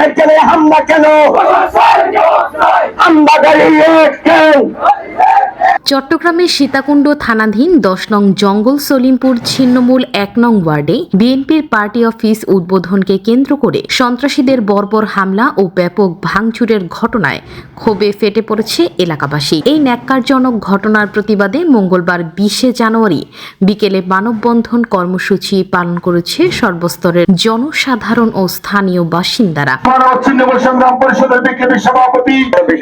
কার্যালয়ে হামলা কেন? চট্টগ্রামের সীতাকুণ্ড থানাধীন দশ নং জঙ্গল সলিমপুর ছিন্নমূল এক নং ওয়ার্ডে বিএনপির পার্টি অফিস উদ্বোধনকে কেন্দ্র করে সন্ত্রাসীদের বর্বর হামলা ও ব্যাপক ভাঙচুরের ঘটনায় ক্ষোভে ফেটে পড়েছে এলাকাবাসী। এই ন্যাক্কারজনক ঘটনার প্রতিবাদে মঙ্গলবার বিশে জানুয়ারি বিকেলে মানববন্ধন কর্মসূচি পালন করেছে সর্বস্তরের জনসাধারণ ও স্থানীয় বাসিন্দারা। সংগ্রাম পরিষদের সভাপতি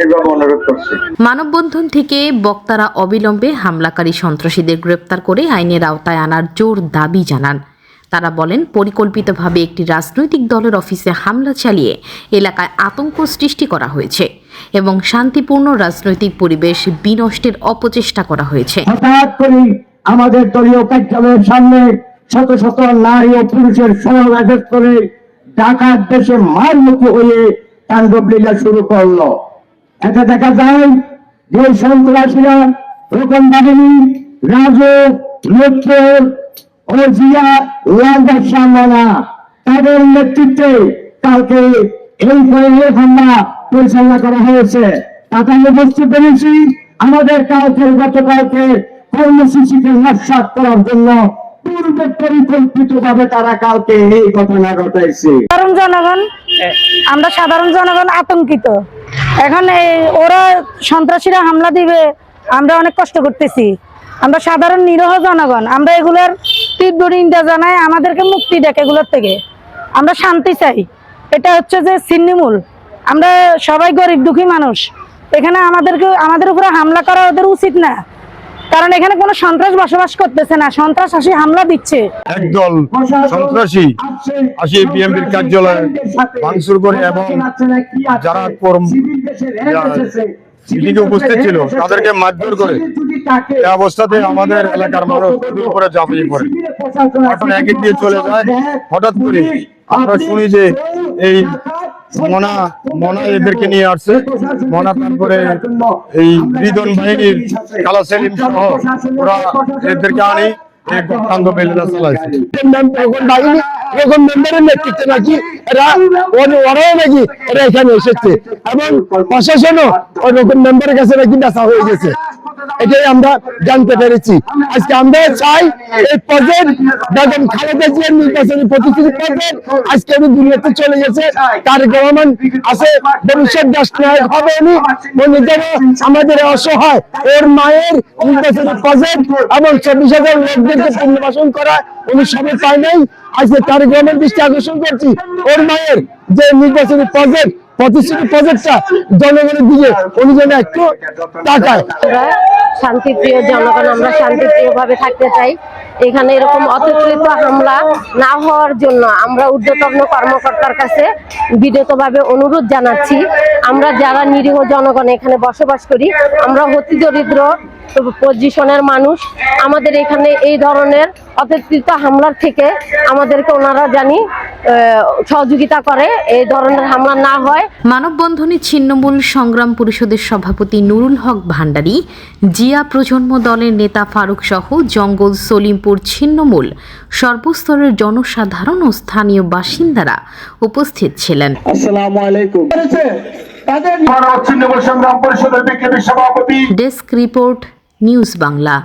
বিশেষভাবে অনুরোধ করছি। মানববন্ধন থেকে বক্তারা অবিলম্বে হামলাকারী সন্ত্রাসীদের গ্রেপ্তার করে আইনের আওতায় আনার জোর দাবি জানান। তারা বলেন পরিকল্পিতভাবে একটি রাজনৈতিক দলের অফিসে হামলা চালিয়ে এলাকায় আতঙ্ক সৃষ্টি করা হয়েছে এবং শান্তিপূর্ণ রাজনৈতিক পরিবেশ বিনষ্টের অপচেষ্টা করা হয়েছে। হঠাৎ করে আমাদের দলীয় কার্যালয়ের সামনে শত শত নারী ও পুরুষের সমাবেশ করে ডাকাত দেশে মারমুখী হয়ে তাণ্ডব লীলা শুরু করল। এতে দেখা যায় যে সন্ত্রাসীরা রকম বাহিনী রাজু ও জিয়া তাদের নেতৃত্বে কালকে এই হামলা পরিচালনা করা হয়েছে। তাতে আমি বুঝতে পেরেছি আমাদের কালকে গতকালকে কর্মসূচিকে নস্বাত করার জন্য পূর্ব পরিকল্পিত ভাবে তারা কালকে এই ঘটনা ঘটাইছে। সাধারণ জনগণ, আমরা সাধারণ জনগণ আতঙ্কিত। এখন এই ওরা সন্ত্রাসীরা হামলা দিবে, আমরা অনেক কষ্ট করতেছি। আমরা সাধারণ নিরহ জনগণ, আমরা এগুলোর তীব্র নিন্দা জানাই, আমাদেরকে মুক্তি দেখ এগুলোর থেকে। আমরা শান্তি চাই। এটা হচ্ছে যে ছিন্নিমূল। আমরা সবাই গরিব দুঃখী মানুষ। এখানে আমাদেরকে, আমাদের উপরে হামলা করা ওদের উচিত না। কারণ এখানে কোনো সন্ত্রাস বসবাস করতেছে না। সন্ত্রাস আসি হামলা দিচ্ছে। একদল সন্ত্রাসী আসি বিএনপির কার্যালয়ে ভাঙচুর করে এবং যারা কর্ম- উপস্থিত ছিল, তাদেরকে মারধর করে এই অবস্থাতে আমাদের এলাকার মানুষ উপরে ঝাঁপিয়ে পড়ে। ঘটনা একই দিয়ে চলে যায়। হঠাৎ করে আমরা শুনি যে এই মনা মনা এদেরকে নিয়ে আসছে। মনা তারপরে এই বাহিনীর কালা সেলিম সহ ওরা এদেরকে আনি নাকি ওরাও নাকি এখানে এসেছে। এবং প্রশাসনও ওরকম মেম্বারের কাছে নাকি বেচা হয়ে গেছে। এটাই আমরা জানতে পেরেছি। আজকে আমরা চাই এই প্রজেক্ট বেগম খালেদা জিয়ার নির্বাচনী প্রতিশ্রুতি প্রজেক্ট আজকে উনি দুনিয়াতে চলে গেছে। তার গভর্নমেন্ট আছে, ভবিষ্যৎ রাষ্ট্র নায়ক হবে উনি। উনি যেন আমাদের অসহায়, ওর মায়ের নির্বাচনী প্রজেক্ট এবং চব্বিশ হাজার লোকদেরকে পুনর্বাসন করা উনি সবে পায় নাই। আজকে তার গ্রামের দৃষ্টি আকর্ষণ করছি, ওর মায়ের যে নির্বাচনী প্রজেক্ট প্রতিশ্রুতি প্রজেক্টটা জনগণের দিকে উনি যেন একটু আমরা শান্তিপ্রিয় জনগণ, আমরা শান্তিপ্রিয় ভাবে থাকতে চাই। এখানে এরকম অতর্কিত হামলা না হওয়ার জন্য আমরা ঊর্ধ্বতন কর্মকর্তার কাছে বিনীতভাবে অনুরোধ জানাচ্ছি। আমরা যারা নিরীহ জনগণ এখানে বসবাস করি, আমরা অতি দরিদ্র পজিশনের মানুষ। আমাদের এখানে এই ধরনের অতর্কিত হামলার থেকে আমাদেরকে ওনারা জানি সহযোগিতা করে এই ধরনের হামলা না হয়। মানববন্ধনে ছিন্নমূল সংগ্রাম পরিষদের সভাপতি নুরুল হক ভান্ডারী জিয়া প্রজন্ম দলের নেতা ফারুক সহ জঙ্গল সলিমপুর ছিন্নমূল সর্বস্তরের জনসাধারণ ও স্থানীয় বাসিন্দারা উপস্থিত ছিলেন। আসসালামু আলাইকুম। তাদের মানব ছিন্নমূল সংগ্রাম পরিষদের বিকেপি সভাপতি ডেস্ক রিপোর্ট নিউজ বাংলা।